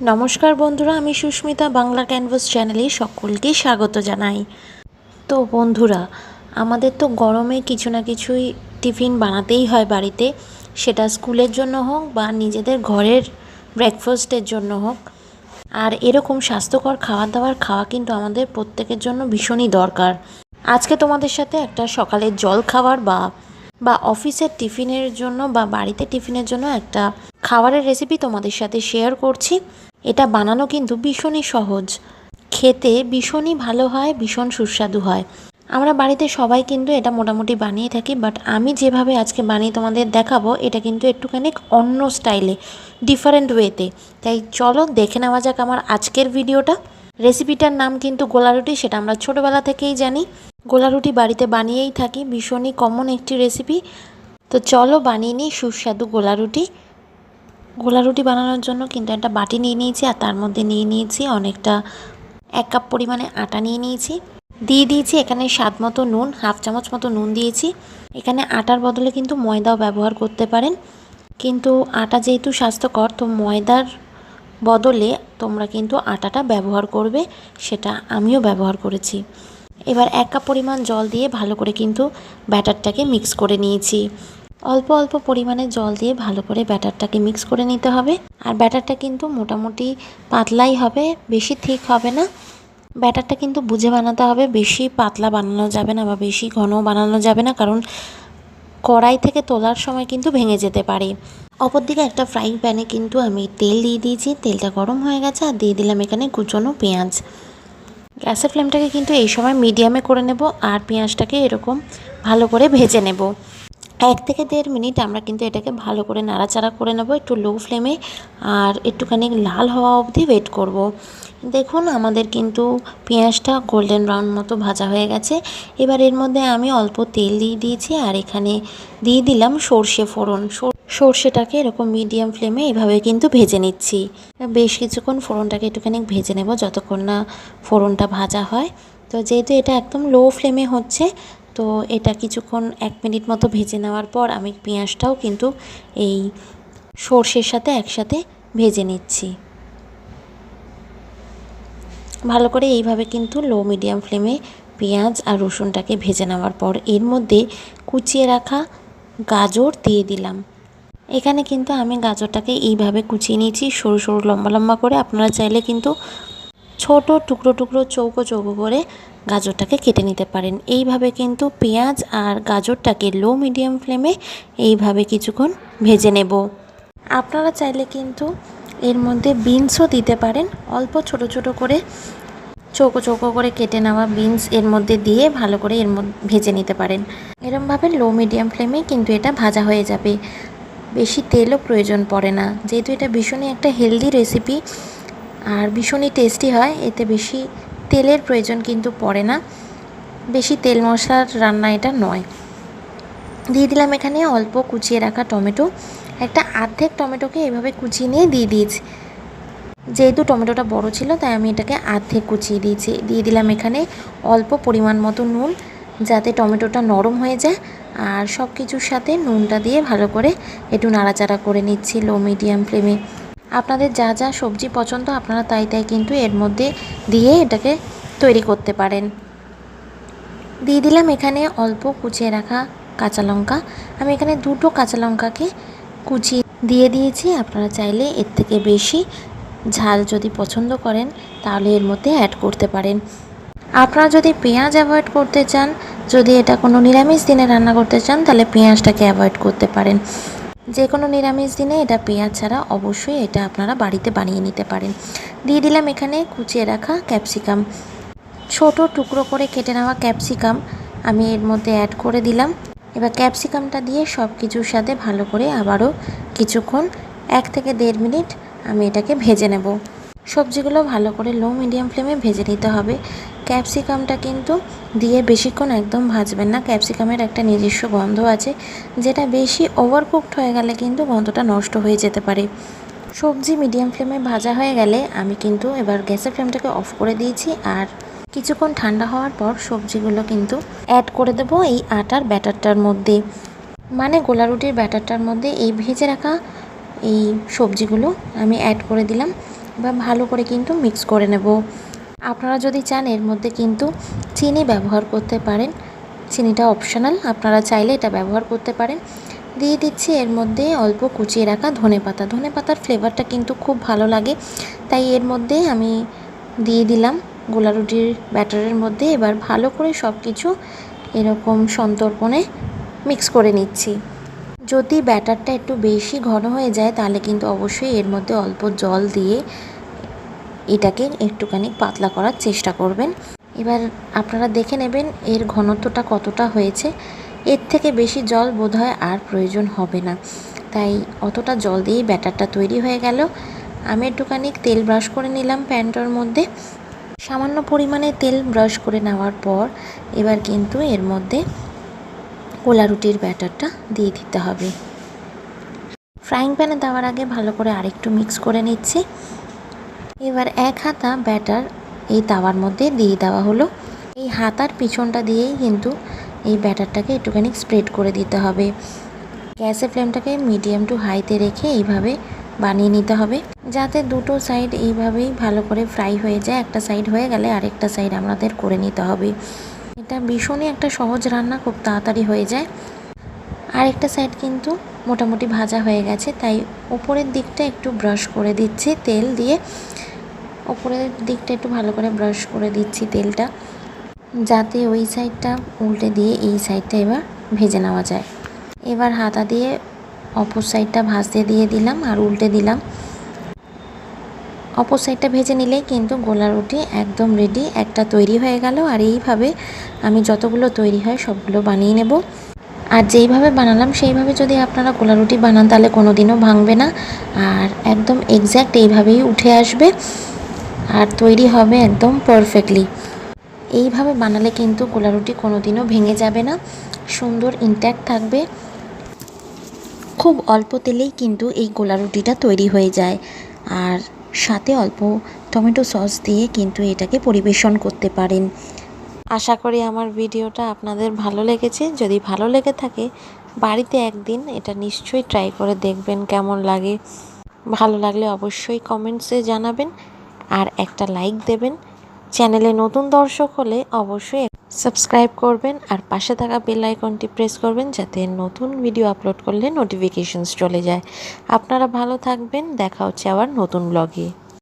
নমস্কার বন্ধুরা, আমি সুস্মিতা বাংলা ক্যানভাস চ্যানেলে সকলকে স্বাগত জানাই। তো বন্ধুরা, আমাদের তো গরমে কিছু না কিছুই টিফিন বানাতেই হয় বাড়িতে। সেটা স্কুলের জন্য হোক বা নিজেদের ঘরের ব্রেকফাস্টের জন্য হোক। আর এরকম স্বাস্থ্যকর খাবার দাবার খাওয়া কিন্তু আমাদের প্রত্যেকের জন্য ভীষণই দরকার। আজকে তোমাদের সাথে একটা সকালের জল খাবার বা বা অফিসের টিফিনের জন্য বা বাড়িতে টিফিনের জন্য একটা খাবারের রেসিপি তোমাদের সাথে শেয়ার করছি। এটা বানানো কিন্তু ভীষণই সহজ। খেতে ভীষণই ভালো হয়, ভীষণ সুস্বাদু হয়। আমরা বাড়িতে সবাই কিন্তু এটা মোটামুটি বানিয়ে থাকি বাট আমি যেভাবে আজকে বানিয়ে তোমাদের দেখাবো, এটা কিন্তু একটুখানি অন্য স্টাইলে ডিফারেন্ট ওয়েতে তাই চলো দেখে নেওয়া যাক আমার আজকের ভিডিওটা রেসিপিটার নাম কিন্তু গোলা রুটি, সেটা আমরা ছোটোবেলা থেকেই জানি। গোলা রুটি বাড়িতে বানিয়েই থাকি, ভীষণই কমন একটি রেসিপি তো চলো বানিয়ে নিই সুস্বাদু গোলা রুটি গোলা রুটি বানানোর জন্য কিন্তু একটা বাটি নিয়ে নিয়েছি আর তার মধ্যে নিয়ে নিয়েছি অনেকটা, এক কাপ পরিমাণে আটা নিয়ে নিয়েছি। দিয়ে দিয়েছি এখানে স্বাদ মতো নুন, হাফ চামচ মতো নুন দিয়েছি। এখানে আটার বদলে কিন্তু ময়দাও ব্যবহার করতে পারেন। কিন্তু আটা যেহেতু স্বাস্থ্যকর, তো ময়দার বদলে তোমরা কিন্তু আটাটা ব্যবহার করবে, সেটা আমিও ব্যবহার করেছি। এবার এক কাপ পরিমাণ জল দিয়ে ভালো করে কিন্তু ব্যাটারটাকে মিক্স করে নিয়েছি। অল্প অল্প পরিমাণে জল দিয়ে ভালো করে ব্যাটারটাকে মিক্স করে নিতে হবে। আর ব্যাটারটা কিন্তু মোটামুটি পাতলাই হবে, বেশি ঠিক হবে না। ব্যাটারটা কিন্তু বুঝে বানাতে হবে, বেশি পাতলা বানানো যাবে না বা বেশি ঘন বানানো যাবে না, কারণ কড়াই থেকে তোলার সময় কিন্তু ভেঙে যেতে পারে। অপরদিকে একটা ফ্রাইং প্যানে কিন্তু আমি তেল দিয়ে দিয়েছি, তেলটা গরম হয়ে গেছে আর দিয়ে দিলাম এখানে কুচনো পেঁয়াজ। গ্যাসের ফ্লেমটাকে কিন্তু এই সময় মিডিয়ামে করে নেব আর পেঁয়াজটাকে এরকম ভালো করে ভেজে নেব। এক থেকে দেড় মিনিট আমরা কিন্তু এটাকে ভালো করে নাড়াচাড়া করে নেব একটু লো ফ্লেমে আর একটুখানি লাল হওয়া অবধি ওয়েট করব। দেখুন আমাদের কিন্তু পেঁয়াজটা গোল্ডেন ব্রাউন মতো ভাজা হয়ে গেছে। এবার এর মধ্যে আমি অল্প তেল দিয়ে দিয়েছি আর এখানে দিয়ে দিলাম সর্ষে ফোড়ন। সর্ষেটাকে এরকম মিডিয়াম ফ্লেমে এভাবে কিন্তু ভেজে নিচ্ছি। বেশ কিছুক্ষণ ফোড়নটাকে একটুখানি ভেজে নেব যতক্ষণ না ফোড়নটা ভাজা হয়। তো যেহেতু এটা একদম লো ফ্লেমে হচ্ছে, তো এটা কিছুক্ষণ এক মিনিট মতো ভেজে নেওয়ার পর আমি পেঁয়াজটাও কিন্তু এই সর্ষের সাথে একসাথে ভেজে নিচ্ছি। ভালো করে এইভাবে কিন্তু লো মিডিয়াম ফ্লেমে পেঁয়াজ আর রসুনটাকে ভেজে নেওয়ার পর এর মধ্যে কুচিয়ে রাখা গাজর দিয়ে দিলাম। এখানে কিন্তু আমি গাজরটাকে এইভাবে কুচিয়ে নিয়েছি, সরু সরু, লম্বা লম্বা করে। আপনারা চাইলে কিন্তু ছোট টুকরো টুকরো, চৌকো চৌকো করে গাজরটাকে কেটে নিতে পারেন। এইভাবে কিন্তু পেঁয়াজ আর গাজরটাকে লো মিডিয়াম ফ্লেমে এইভাবে কিছুক্ষণ ভেজে নেব। আপনারা চাইলে কিন্তু এর মধ্যে বিনসও দিতে পারেন। অল্প ছোট ছোট করে চৌকো চৌকো করে কেটে নেওয়া বিনস এর মধ্যে দিয়ে ভালো করে এর মধ্যে ভেজে নিতে পারেন। এরমভাবে লো মিডিয়াম ফ্লেমে কিন্তু এটা ভাজা হয়ে যাবে। বেশি তেলও প্রয়োজন পড়ে না। যেহেতু এটা ভীষণই একটা হেলদি রেসিপি আর ভীষণই টেস্টি হয়, এতে বেশি তেলের প্রয়োজন কিন্তু পড়ে না। বেশি তেল মশলার রান্না এটা নয়। দিয়ে দিলাম এখানে অল্প কুচিয়ে রাখা টমেটো। একটা আর্ধেক টমেটোকে এভাবে কুচিয়ে নিয়ে দিয়ে দিয়েছি। যেহেতু টমেটোটা বড় ছিল, তাই আমি এটাকে আর্ধেক কুচিয়ে দিয়েছি। দিয়ে দিলাম এখানে অল্প পরিমাণ মতো নুন। যাতে টমেটোটা নরম হয়ে যায় আর সব কিছুর সাথে নুনটা দিয়ে ভালো করে একটু নাড়াচাড়া করে নিচ্ছি লো মিডিয়াম ফ্লেমে আপনাদের যা যা সবজি পছন্দ আপনারা তাই তাই কিন্তু এর মধ্যে দিয়ে এটাকে তৈরি করতে পারেন। দিয়ে দিলাম এখানে অল্প কুচিয়ে রাখা কাঁচা লঙ্কা। আমি এখানে দুটো কাঁচা লঙ্কাকে কুচিয়ে দিয়ে দিয়েছি। আপনারা চাইলে এর থেকে বেশি ঝাল যদি পছন্দ করেন তাহলে এর মধ্যে অ্যাড করতে পারেন। আপনারা যদি পেঁয়াজ অ্যাভয়েড করতে চান, যদি এটা কোনো নিরামিষ দিনে রান্না করতে চান, তাহলে পেঁয়াজটাকে অ্যাভয়েড করতে পারেন। যে কোনো নিরামিষ দিনে এটা পেঁয়াজ ছাড়া অবশ্যই এটা আপনারা বাড়িতে বানিয়ে নিতে পারেন। দিয়ে দিলাম এখানে কুচিয়ে রাখা ক্যাপসিকাম। ছোট টুকরো করে কেটে নেওয়া ক্যাপসিকাম আমি এর মধ্যে অ্যাড করে দিলাম। এবার ক্যাপসিকামটা দিয়ে সব কিছুর সাথে ভালো করে আবারও কিছুক্ষণ, এক থেকে দেড় মিনিট আমি এটাকে ভেজে নেব। সবজিগুলো ভালো করে লো মিডিয়াম ফ্লেমে ভেজে নিতে হবে। ক্যাপসিকামটা কিন্তু দিয়ে বেশিক্ষণ একদম ভাজবেন না। ক্যাপসিকামের একটা নিজস্ব গন্ধ আছে, যেটা বেশি ওভারকুকড হয়ে গেলে কিন্তু গন্ধটা নষ্ট হয়ে যেতে পারে। সবজি মিডিয়াম ফ্লেমে ভাজা হয়ে গেলে আমি কিন্তু এবার গ্যাসের ফ্লেমটাকে অফ করে দিয়েছি আর কিছুক্ষণ ঠান্ডা হওয়ার পর সবজিগুলো কিন্তু অ্যাড করে দেবো এই আটার ব্যাটারটার মধ্যে। মানে গোলা রুটির ব্যাটারটার মধ্যে এই ভেজে রাখা এই সবজিগুলো আমি অ্যাড করে দিলাম। বা ভালো করে কিন্তু মিক্স করে নেব। আপনারা যদি চান এর মধ্যে কিন্তু চিনি ব্যবহার করতে পারেন। চিনিটা অপশনাল আপনারা চাইলে এটা ব্যবহার করতে পারেন। দিয়ে দিচ্ছি এর মধ্যে অল্প কুচিয়ে রাখা ধনে পাতা। ধনে পাতার ফ্লেভারটা কিন্তু খুব ভালো লাগে। তাই এর মধ্যে আমি দিয়ে দিলাম গোলা রুটির ব্যাটারের মধ্যে। এবার ভালো করে সব কিছু এরকম সন্তর্পণে মিক্স করে নিচ্ছি। যদি ব্যাটারটা একটু বেশি ঘন হয়ে যায়, তাহলে কিন্তু অবশ্যই এর মধ্যে অল্প জল দিয়ে এটাকে একটুখানি পাতলা করার চেষ্টা করবেন। এবার আপনারা দেখে নেবেন এর ঘনত্বটা কতটা হয়েছে। এর থেকে বেশি জল বোধহয় আর প্রয়োজন হবে না। তাই অতটা জল দিয়েই ব্যাটারটা তৈরি হয়ে গেল। আমি একটুখানি তেল ব্রাশ করে নিলাম প্যানটার মধ্যে। সামান্য পরিমাণে তেল ব্রাশ করে নেওয়ার পর এবার কিন্তু এর মধ্যে কোলা রুটির ব্যাটারটা দিয়ে দিতে হবে। ফ্রাইং প্যানে দেওয়ার আগে ভালো করে আরেকটু মিক্স করে নিচ্ছি। এবার এক হাতা ব্যাটার এই তাওয়ার মধ্যে দিয়ে দেওয়া হলো। এই হাতার পিছনটা দিয়েই কিন্তু এই ব্যাটারটাকে একটুখানি স্প্রেড করে দিতে হবে। গ্যাসের ফ্লেমটাকে মিডিয়াম টু হাইতে রেখে এইভাবে বানিয়ে নিতে হবে। যাতে দুটো সাইড এইভাবেই ভালো করে ফ্রাই হয়ে যায়। একটা সাইড হয়ে গেলে আরেকটা সাইড আমাদের করে নিতে হবে। এটা ভীষণই একটা সহজ রান্না, খুব তাড়াতাড়ি হয়ে যায়। আরেকটা সাইড কিন্তু মোটামুটি ভাজা হয়ে গেছে, তাই ওপরের দিকটা একটু ব্রাশ করে দিচ্ছি তেল দিয়ে। ওপরের দিকটা একটু ভালো করে ব্রাশ করে দিচ্ছি তেলটা, যাতে ওই সাইডটা উল্টে দিয়ে এই সাইডটা এবার ভেজে নেওয়া যায়। এবার হাতা দিয়ে অপর সাইডটা ভাজতে দিয়ে দিলাম আর উল্টে দিলাম। অপর সাইডটা ভেজে নিলেই কিন্তু গোলা রুটি একদম রেডি একটা তৈরি হয়ে গেল। আর এইভাবে আমি যতগুলো তৈরি হয় সবগুলো বানিয়ে নেব। আর যেইভাবে বানালাম, সেইভাবে যদি আপনারা গোলা রুটি বানান, তাহলে কোনো দিনও ভাঙবে না। আর একদম এক্স্যাক্ট এইভাবেই উঠে আসবে। আর তৈরি হবে একদম পারফেক্টলি এইভাবে বানালে কিন্তু গোলা রুটি কোনো দিনও ভেঙে যাবে না। সুন্দর ইনট্যাক্ট থাকবে। খুব অল্প তেলেই কিন্তু এই গোলা রুটিটা তৈরি হয়ে যায়। আর সাথে অল্প টমেটো সস দিয়ে কিন্তু এটাকে পরিবেশন করতে পারেন। আশা করি আমার ভিডিওটা আপনাদের ভালো লেগেছে। যদি ভালো লেগে থাকে, বাড়িতে একদিন এটা নিশ্চয়ই ট্রাই করে দেখবেন কেমন লাগে। ভালো লাগলে অবশ্যই কমেন্টসে জানাবেন আর একটা লাইক দেবেন। চ্যানেলে নতুন দর্শক হলে অবশ্যই সাবস্ক্রাইব করবেন আর পাশে থাকা বেল আইকনটি প্রেস করবেন যাতে নতুন ভিডিও আপলোড করলে নোটিফিকেশনস চলে যায়। আপনারা ভালো থাকবেন। দেখা হচ্ছে আবার নতুন ব্লগে